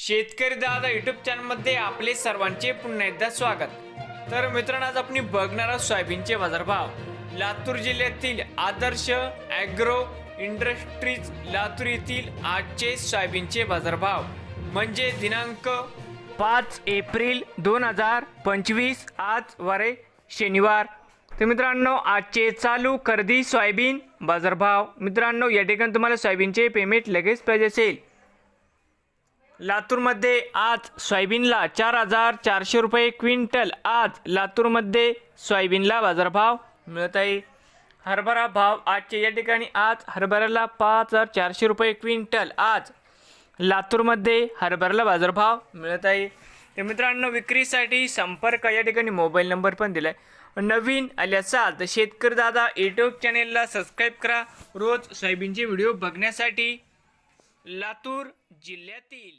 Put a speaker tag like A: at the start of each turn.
A: शेतकरी दादा युट्यूब चॅनलमध्ये आपले सर्वांचे पुन्हा एकदा स्वागत. तर मित्रांनो आज आपण बघणार आहोत सोयाबीनचे बाजारभाव. लातूर जिल्ह्यातील आदर्श ॲग्रो इंडस्ट्रीज लातूर येथील आजचे सोयाबीनचे बाजारभाव. म्हणजे दिनांक पाच एप्रिल दोन हजार पंचवीस आज वारे शनिवार. तर मित्रांनो आजचे चालू खरेदी सोयाबीन बाजारभाव. मित्रांनो या ठिकाणी तुम्हाला सोयाबीनचे पेमेंट लगेच पाहिजे असेल. लातूरमध्ये आज सोयाबीनला चार हजार चारशे रुपये क्विंटल. आज लातूरमध्ये सोयाबीनला बाजारभाव मिळत आहे. हरभरा भाव आजचे या ठिकाणी आज हरभऱ्याला पाच हजार चारशे रुपये क्विंटल. आज लातूरमध्ये हरभऱ्याला बाजारभाव मिळत आहे. तर मित्रांनो विक्रीसाठी संपर्क या ठिकाणी मोबाईल नंबर पण दिला आहे नवीन आले असाल तर शेतकरी दादा यूट्यूब चॅनेलला सबस्क्राईब करा. रोज सोयाबीनचे व्हिडिओ बघण्यासाठी लातूर जिल्ह्यातील